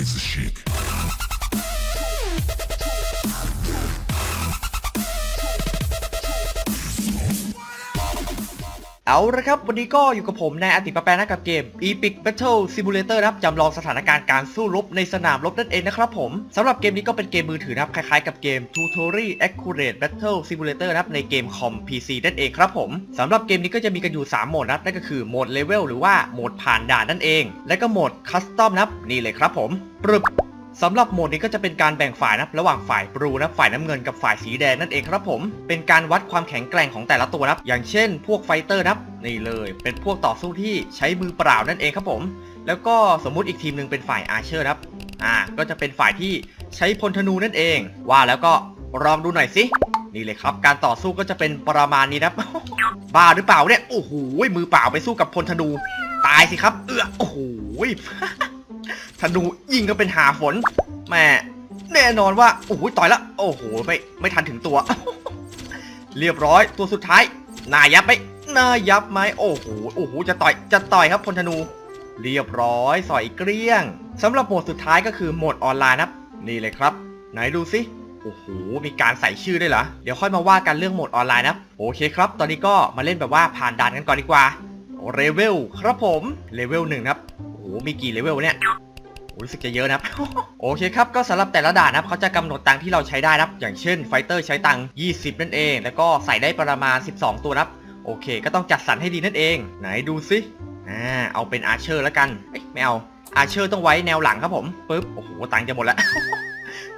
raise shit. เอาละครับ วันนี้ก็อยู่กับผมนายอติปแปรนะกับเกม Epic Battle Simulator นะครับจำลองสถานการณ์การสู้รบในสนามรบนั่นเองนะครับผมสำหรับเกมนี้ก็เป็นเกมมือถือนะครับคล้ายๆกับเกม Tutorial Accurate Battle Simulator นะครับในเกมคอม PC นั่นเองครับผมสำหรับเกมนี้ก็จะมีกันอยู่ 3 โหมดนะครับนั่นก็คือโหมดเลเวลหรือว่าโหมดผ่านด่านนั่นเอง และก็โหมดคัสตอมนะครับนี่เลยครับผมปรึบ สำหรับโหมดนี้ก็จะเป็นการแบ่งฝ่ายนะระหว่างฝ่ายบลูนะฝ่ายน้ำเงินกับฝ่ายสีแดงนั่นเองครับผม เป็นการวัดความแข็งแกร่งของแต่ละตัวนะอย่างเช่น พวกไฟเตอร์นับนี่เลย เป็นพวกต่อสู้ที่ใช้มือเปล่านั่นเองครับผม แล้วก็สมมุติอีกทีมหนึ่งเป็นฝ่ายอาร์เชอร์นะครับอ่าก็จะเป็นฝ่ายที่ใช้พลธนูนั่นเอง ว่าแล้วก็ลองดูหน่อยสินี่เลยครับ การต่อสู้ก็จะเป็นประมาณนี้นะครับบ้าหรือเปล่าเนี่ยโอ้โหมือเปล่าไปสู้กับพลธนู ตายสิครับ เออโอ้โห ธนูยิงก็เป็นหาฝนแม่แน่นอนว่าโอ้โหต่อยละโอ้โหไม่ไม่ทันถึงตัว เรียบร้อยตัวสุดท้ายนายับไหมนายับไหมโอ้โหโอ้โหจะต่อยจะต่อยครับพลธนู เรียบร้อยสอยเกลี้ยงสำหรับโหมดสุดท้ายก็คือโหมดออนไลน์นะครับนี่เลยครับ ไหนดูสิโอ้โห มีการใส่ชื่อด้วยเหรอ เดี๋ยวค่อยมาว่ากันเรื่องโหมดออนไลน์นะ โอเคครับ ตอนนี้ก็มาเล่นแบบว่าผ่านด่านกันก่อนดีกว่า เลเวลครับผม เลเวลหนึ่งครับ โอ้โห มีกี่เลเวลเนี่ย รู้สึกจะเยอะนะครับ โอเคครับ ก็สำหรับแต่ละด่านนะครับเขาจะกำหนดตังค์ที่เราใช้ได้นะครับ อย่างเช่นไฟเตอร์ใช้ตังค์20 นั่นเอง แล้วก็ใส่ได้ประมาณ 12 ตัวนะครับโอเค ก็ต้องจัดสรรให้ดีนั่นเอง ไหนดูสิอ่าเอาเป็นอาเชอร์แล้วกันเอ้ยไม่เอาอาเชอร์ต้องไว้แนวหลังครับผมปึ๊บโอ้โหตังค์จะหมดแล้ว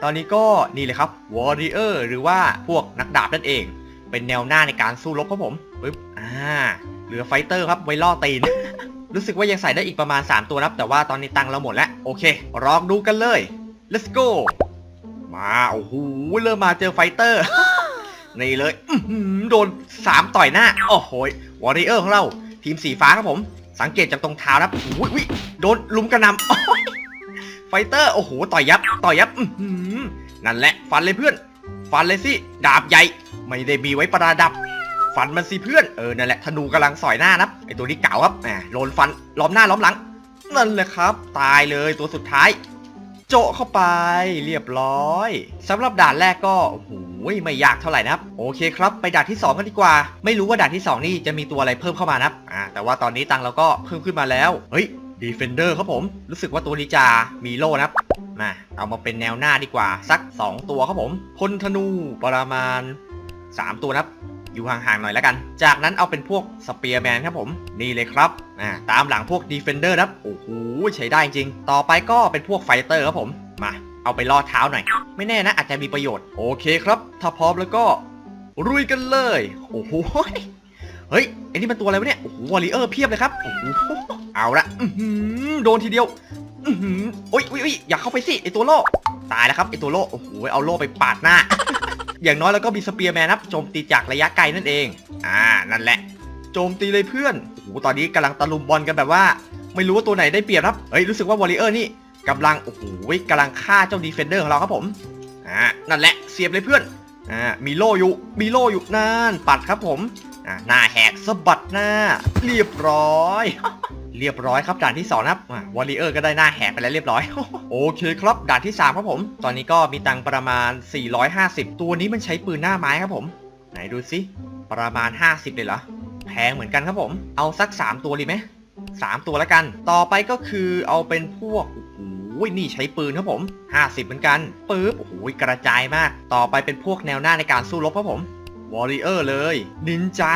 ตอนนี้ก็นี่เลยครับวอริเออร์หรือว่าพวกนักดาบนั่นเอง เป็นแนวหน้าในการสู้รบครับผมปึ๊บอ่าเหลือไฟเตอร์ครับไว้ล่อตีน รู้สึกว่ายังใส่ได้อีกประมาณ 3 ตัวนะครับ แต่ว่าตอนนี้ตังค์เราหมดแล้ว โอเคลองดูกันเลย let's go มา โอ้โห เริ่มมาเจอไฟเตอร์ นี่เลยโดน3ต่อยหน้า โอ้โหวอริเออร์ของเรา ทีมสีฟ้าครับผม สังเกตจากตรงเท้านะครับอุ้ยอุ้ยโดนลุมกระนำไฟเตอร์ โอ้โห ต่อยยับ ต่อยยับนั่นแหละ ฟันเลยเพื่อน ฟันเลยสิ ดาบใหญ่ ไม่ได้มีไว้ประดับ ฟันมันสิเพื่อน เออ นั่นแหละ ธนูกำลังสอยหน้านะไอตัวนี้เก่าครับแหมโดนฟัน ล้อมหน้าล้อมหลัง นั่นแหละครับ ตายเลยตัวสุดท้าย โจะเข้าไปเรียบร้อยสำหรับด่านแรกก็โอ้โหไม่ยากเท่าไหร่นะครับ โอเคครับ ไปด่านที่ 2 กันดีกว่า ไม่รู้ว่าด่านที่ 2 นี่จะมีตัวอะไรเพิ่มเข้ามานะครับอ่าแต่ว่าตอนนี้ตังเราก็เพิ่มขึ้นมาแล้วเฮ้ย Defender ครับผม รู้สึกว่าตัวนี้จะมีโล่นะครับมาเอามาเป็นแนวหน้าดีกว่า สัก 2 ตัวครับผมพลธนูประมาณ 3 ตัวนะครับ อยู่ห่างๆหน่อยแล้วกัน จากนั้นเอาเป็นพวกสเปียร์แมนครับผมนี่เลยครับอ่าตามหลังพวกดีเฟนเดอร์ครับโอ้โหใช้ได้จริง ต่อไปก็เป็นพวกไฟเตอร์ครับผมมาเอาไปล่อเท้าหน่อย ไม่แน่นะอาจจะมีประโยชน์โอเคครับ ถ้าพร้อมแล้วก็รุยกันเลยโอ้โหเฮ้ยไอ้นี่มันตัวอะไรวะเนี่ยโอ้โหวอริเออร์เพียบเลยครับโอ้โหเอาละอื้อหือโดนทีเดียวอือหือโอ้ยอ้ยโอ้ยอย่าเข้าไปสิไอตัวโล่ตายแล้วครับไอตัวโล่โอ้โหเอาโล่ไปปาดหน้า อย่างน้อยแล้วก็มีสเปียร์แมนครับโจมตีจากระยะไกลนั่นเอง อ่า นั่นแหละ โจมตีเลยเพื่อนโอ้โหตอนนี้กำลังตะลุมบอลกันแบบว่า ไม่รู้ว่าตัวไหนได้เปรียบครับ เฮ้ย รู้สึกว่าวอริเออร์นี่กำลัง โอ้โหกำลังฆ่าเจ้าดีเฟนเดอร์ของเราครับผม อ่า นั่นแหละ เสียบเลยเพื่อน อ่า มีโล่อยู่ มีโล่อยู่นั่น ปัดครับผม อ่า หน้าแหกสะบัดหน้า เรียบร้อย เรียบร้อยครับด่านที่2นะครับวอลเลเยอร์ก็ได้หน้าแหกไปแล้วเรียบร้อย โอเคครับด่านที่ 3 ครับผม ตอนนี้ก็มีตังประมาณ 450 ตัวนี้มันใช้ปืนหน้าไม้ครับผม ไหนดูสิประมาณ 50 เลยเหรอ แพงเหมือนกันครับผม เอาสัก 3 ตัวดีไหมสามตัวแล้วกัน ต่อไปก็คือเอาเป็นพวกโอ้โหนี่ใช้ปืนครับผม 50 เหมือนกันปึ๊บโอ้โหกระจายมาก ต่อไปเป็นพวกแนวหน้าในการสู้รบครับผมวอริเออร์เลย นินจา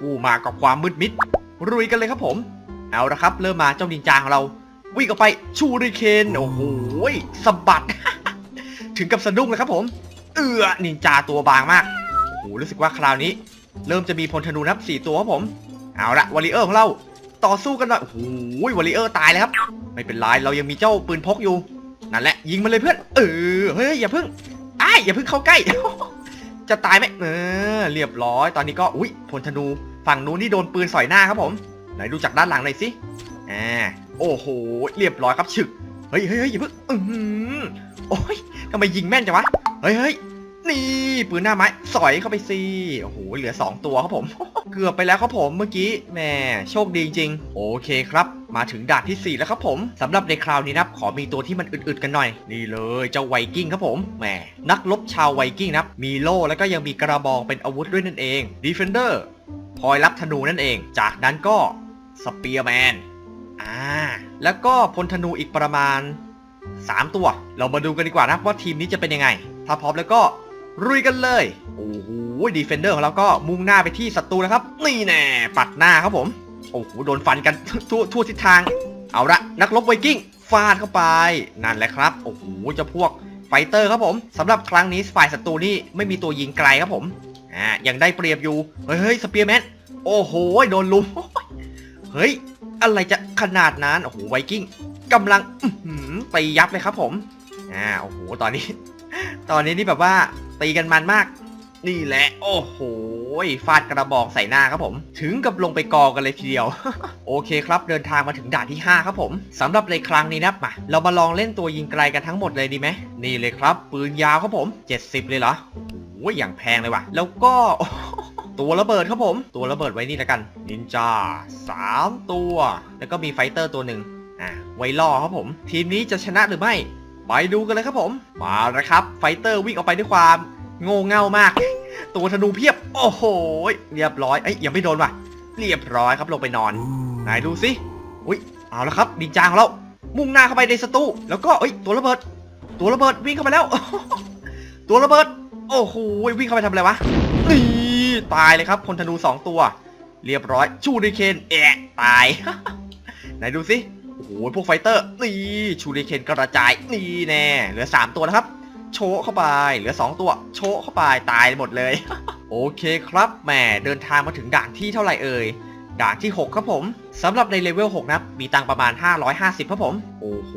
อู้มากับความมืดมิดรุยกันเลยครับผม เอาละครับ เริ่มมาเจ้านินจาของเรา วิ่งออกไปชูริเคนโอ้โหสะบัด ถึงกับสะดุ้งเลยครับผม เอือนินจาตัวบางมากโอ้โหรู้สึกว่าคราวนี้ เริ่มจะมีพลธนูนับสี่ตัวครับผม เอาละวอริเออร์ของเราต่อสู้กันหน่อยโอ้โหวอริเออร์ตายเลยครับ ไม่เป็นไรเรายังมีเจ้าปืนพกอยู่นั่นแหละยิงมันเลยเพื่อนเออเฮ้ยอย่าเพิ่งอ้ายอย่าเพิ่งเข้าใกล้ จะตายไหมเออเรียบร้อย ตอนนี้ก็อุ้ยพลธนูฝั่งนู้นนี่โดนปืนสอยหน้าครับผม ไหนดูจากด้านหลังหน่อยสิอ่าโอ้โห เรียบร้อยครับฉึก เฮ้ยเฮ้ยเฮ้ยอย่าเพิ่งอือโอ้ยทำไมยิงแม่นจังวะ เฮ้ยเฮ้ยนี่ปืนหน้าไม้สอยเข้าไปสิโอ้โหเหลือ 2 ตัวครับผม เกือบไปแล้วครับผมเมื่อกี้แหมโชคดีจริง โอเคครับ มาถึงด่านทีสี่4 แล้วครับผมสำหรับในคราวนี้นะขอมีตัวที่มันอึดๆกันหน่อย นี่เลยเจ้าไวกิ้งครับผมแหมนักรบชาวไวกิ้งนะมีโล่แล้วก็ยังมีกระบองเป็นอาวุธด้วยนั่นเองดีเฟนเดอร์คอยรับธนูนั่นเอง จากนั้นก็ สเปียร์แมน อ่า แล้วก็พลธนูอีกประมาณ 3 ตัว เรามาดูกันดีกว่านะว่าทีมนี้จะเป็นยังไง ถ้าพร้อมแล้วก็รุยกันเลย โอ้โหดีเฟนเดอร์ของเราก็มุ่งหน้าไปที่ศัตรูนะครับ นี่แน่ปัดหน้าครับผม โอ้โห โดนฟันกันทั่วทั่วทิศทาง เอาละนักรบไวกิ้งฟาดเข้าไป นั่นแหละครับ โอ้โหจะพวกไฟเตอร์ครับผมสำหรับครั้งนี้ฝ่ายศัตรูนี่ไม่มีตัวยิงไกลครับผม อ่า ยังได้เปรียบอยู่ เฮ้ยเฮ้ยสเปียร์แมน โอ้โห โดนลุม เฮ้ย อะไรจะขนาดนั้น โอ้โห ไวกิ้งกำลังอืตียับเลยครับผม อ่า โอ้โห ตอนนี้ ตอนนี้นี่แบบว่าตีกันมันมาก นี่แหละ โอ้โห ฟาดกระบอกใส่หน้าครับผม ถึงกับลงไปกอกันเลยทีเดียว โอเคครับ เดินทางมาถึงด่านที่ 5 ครับผมสำหรับในครั้งนี้นะมา เรามาลองเล่นตัวยิงไกลกันทั้งหมดเลยดีไหม นี่เลยครับ ปืนยาวครับผม 70 เลยเหรอ โอ้ยอย่างแพงเลยว่ะ แล้วก็ ตัวระเบิดครับผม ตัวระเบิดไว้นี่แล้วกัน นินจา3ตัว แล้วก็มีไฟเตอร์ตัวหนึ่งอ่าไว้ล่อครับผม ทีมนี้จะชนะหรือไม่ ไปดูกันเลยครับผม มาแล้วครับ ไฟเตอร์วิ่งออกไปด้วยความโง่เง่ามาก ตัวธนูเพียบ โอ้โห เรียบร้อย เอ้ยยังไม่โดนว่ะ เรียบร้อยครับลงไปนอน ไหนดูสิ อุ้ย เอาแล้วครับดินจาของเรา มุ่งหน้าเข้าไปในศัตรูแล้วก็เอ้ย ตัวระเบิด ตัวระเบิดวิ่งเข้าไปแล้ว ตัวระเบิด โอ้โห วิ่งเข้าไปทำอะไรวะ ตายเลยครับพลธนูสองตัว เรียบร้อยชูริเคนแอะตาย ไหนดูสิโอ้โหพวกไฟเตอร์นี่ชูริเคนกระจายนี่แน่เหลือ 3 ตัวนะครับ โชเข้าไปเหลือ 2 ตัว โชเข้าไปตายหมดเลย โอเคครับแหมเดินทางมาถึงด่านที่เท่าไหร่เอ่ยด่านที่ 6 ครับผมสำหรับในเลเวล 6 นะมีตังประมาณ 550 ครับผม โอ้โห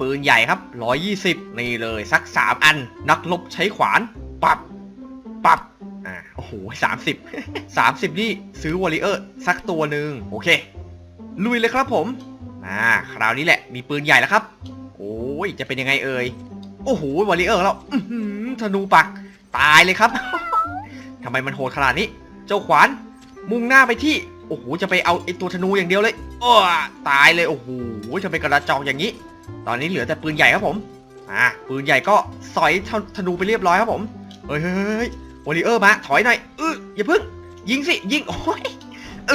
ปืนใหญ่ครับ 120 นี่เลยสัก 3 อัน นักลบใช้ขวาน ปับ ปับ อ่าโอ้โหสามสิบสามสิบนี่ซื้อวอลเลเยอร์สักตัวหนึ่งโอเค ลุยเลยครับผมอ่าคราวนี้แหละมีปืนใหญ่แล้วครับ โอ้ยจะเป็นยังไงเอ่ยโอ้โหวอลเลเยอร์แล้วอื้อหือธนูปัก ตายเลยครับ ทำไมมันโหดขนาดนี้ เจ้าขวาน มุ่งหน้าไปที่ โอ้โห จะไปเอาไอตัวธนูอย่างเดียวเลยอ้อตายเลย โอ้โห จะไปกระจองอย่างนี้ ตอนนี้เหลือแต่ปืนใหญ่ครับผม อ่า ปืนใหญ่ก็สอยธธนูไปเรียบร้อยครับผม เฮ้ยเฮ้ยเฮ้ย วอลเลเยอร์มา ถอยหน่อยเอออย่าพึ่ง ยิงสิ ยิง โอ้ย เอ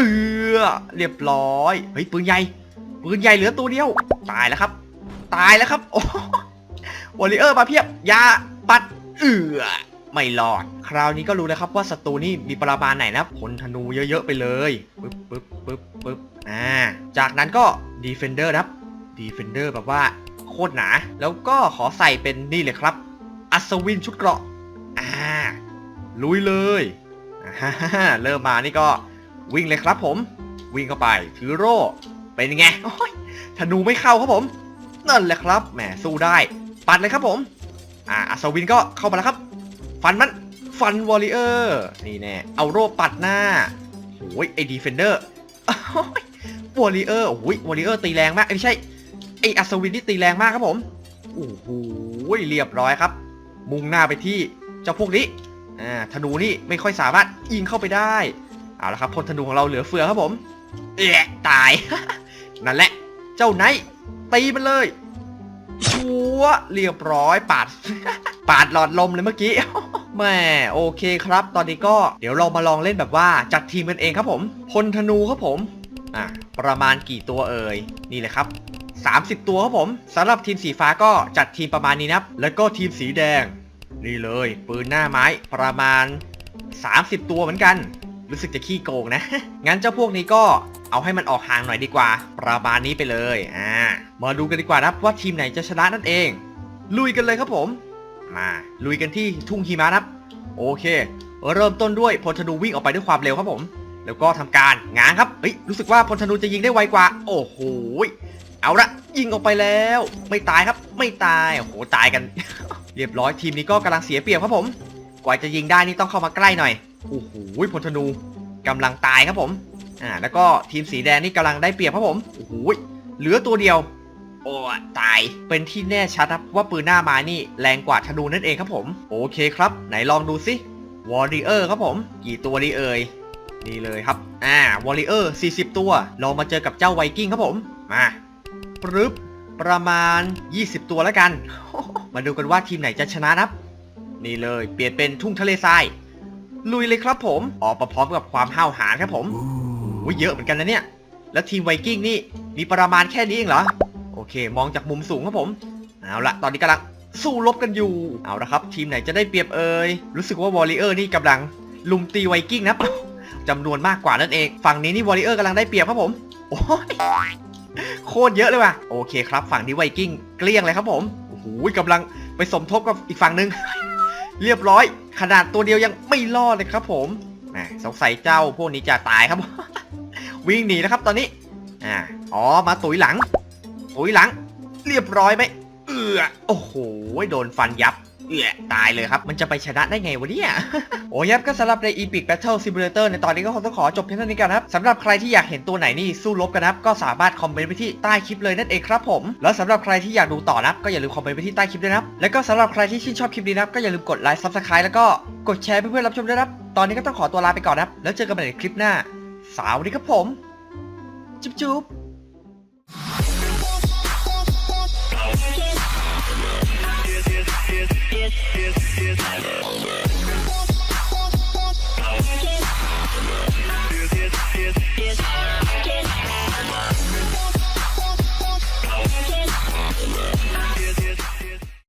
อ เรียบร้อย เฮ้ย ปืนใหญ่ ปืนใหญ่เหลือตัวเดียว ตายแล้วครับ ตายแล้วครับ โอ้วอลเลเยอร์มาเพียบ ยา ปัด เออไม่รอด คราวนี้ก็รู้แล้วครับว่าศัตรูนี่มีประมาณไหนนะพลธนูเยอะๆไปเลยปึ๊บปึ๊บปึ๊บปึ๊บอ่า จากนั้นก็ดีเฟนเดอร์ครับดีเฟนเดอร์แบบว่าโคตรหนา แล้วก็ขอใส่เป็นนี่เลยครับ อัศวินชุดเกราะ อ่า ลุยเลยเริ่มมานี่ก็วิ่งเลยครับผม วิ่งเข้าไปถือโร่เป็นยังไงโอ้ยธนูไม่เข้าครับผม นั่นแหละครับแหมสู้ได้ ปัดเลยครับผม อ่าอัศวินก็เข้ามาแล้วครับ ฟันมันฟันวอลเลเยอร์นี่แน่เอาโร่ปัดหน้าโอ้ยไอ้ดีเฟนเดอร์วอลเลเยอร์โอ้ยวอลเลเยอร์ตีแรงมากเอ้ไม่ใช่ไออัศวินที่ตีแรงมากครับผมโอ้โหเรียบร้อยครับ มุ่งหน้าไปที่เจ้าพวกนี้ อ่าธนูนี่ไม่ค่อยสามารถยิงเข้าไปได้เอาละครับพลธนูของเราเหลือเฟือครับผมเอะตาย นั่นแหละ เจ้าไนท์ตีมันเลยชัวเรียบร้อยปาด ปาดหลอดลมเลยเมื่อกี้แม่โอเคครับ ตอนนี้ก็เดี๋ยวเรามาลองเล่นแบบว่าจัดทีมกันเองครับผม พลธนูครับผมอ่าประมาณกี่ตัวเอ่ยนี่เลยครับ 30 ตัวครับผมสำหรับทีมสีฟ้าก็จัดทีมประมาณนี้นะครับแล้วก็ทีมสีแดง นี่เลย ปืนหน้าไม้ประมาณ 30 ตัวเหมือนกัน รู้สึกจะขี้โกงนะ งั้นเจ้าพวกนี้ก็เอาให้มันออกห่างหน่อยดีกว่า ประมาณนี้ไปเลยอ่ามาดูกันดีกว่านะครับว่าทีมไหนจะชนะนั่นเอง ลุยกันเลยครับผม มาลุยกันที่ทุ่งหิมะนะครับ โอเค เริ่มต้นด้วยพลธนูวิ่งออกไปด้วยความเร็วครับผม แล้วก็ทำการง้างครับเฮ้ยรู้สึกว่าพลธนูจะยิงได้ไวกว่า โอ้โหเอาละยิงออกไปแล้ว ไม่ตายครับ ไม่ตายโอ้โหตายกัน เรียบร้อยทีมนี้ก็กำลังเสียเปรียบครับผม กว่าจะยิงได้นี่ต้องเข้ามาใกล้หน่อยโอ้โหพลธนูกำลังตายครับผมอ่าแล้วก็ทีมสีแดงนี่กำลังได้เปรียบครับผมโอ้โหเหลือตัวเดียว โอ้ตายเป็นที่แน่ชัดครับว่าปืนหน้าม้นี่แรงกว่าธนูนั่นเองครับผม โอเคครับ ไหนลองดูสิวอริเออร์ครับผม กี่ตัวดีเอ่ยนี่เลยครับ อ่าวอริเออร์40 ตัว ลองมาเจอกับเจ้าไวกิ้งครับผม มาปรึบประมาณ 20 ตัวแล้วกัน มาดูกันว่าทีมไหนจะชนะนะครับ นี่เลยเปลี่ยนเป็นทุ่งทะเลทราย ลุยเลยครับผม ออกมาพร้อมกับความห้าวหาญครับผมโอ้ยเยอะเหมือนกันนะเนี่ย แล้วทีมไวกิ้งนี่มีประมาณแค่นี้เองเหรอ โอเค มองจากมุมสูงครับผม เอาละตอนนี้กำลังสู้รบกันอยู่ เอาละครับ ทีมไหนจะได้เปรียบเอ่ย รู้สึกว่าวอริเออร์นี่กำลังลุมตีไวกิ้งนะครับจำนวนมากกว่านั่นเอง ฝั่งนี้นี่วอริเออร์กำลังได้เปรียบครับผม โอ้ยโคตรเยอะเลยว่ะ โอเคครับ ฝั่งนี้ไวกิ้งเกลี้ยงเลยครับผม โอ้โหกำลังไปสมทบกับอีกฝั่งหนึ่งเรียบร้อย ขนาดตัวเดียวยังไม่รอดเลยครับผมแหมสงสัยเจ้าพวกนี้จะตายครับ วิ่งหนีนะครับตอนนี้อ๋อมาตุยหลัง ตุยหลัง เรียบร้อยไหมเออโอ้โหโดนฟันยับ เอือตายเลยครับ มันจะไปชนะได้ไงวะเนี่ย โอ้ยับก็สำหรับใน Epic Battle Simulator ในตอนนี้ก็คงต้องขอจบเพียงเท่านี้กันครับสำหรับใครที่อยากเห็นตัวไหนนี่สู้รบกันนะครับก็สามารถคอมเมนต์ไปที่ใต้คลิปเลยนั่นเองครับผม แล้วสำหรับใครที่อยากดูต่อนะครับก็อย่าลืมคอมเมนต์ไปที่ใต้คลิปด้วยนะครับแล้วก็สำหรับใครที่ชื่นชอบคลิปนี้นะครับก็อย่าลืมกดไลค์ Subscribe แล้วก็กดแชร์เพื่อนๆรับชมด้วยนะครับตอนนี้ก็ต้องขอตัวลาไปก่อนนะครับแล้วเจอกันใหม่ในคลิปหน้า สวัสดีครับผม จุ๊บๆ yes, yes, yes.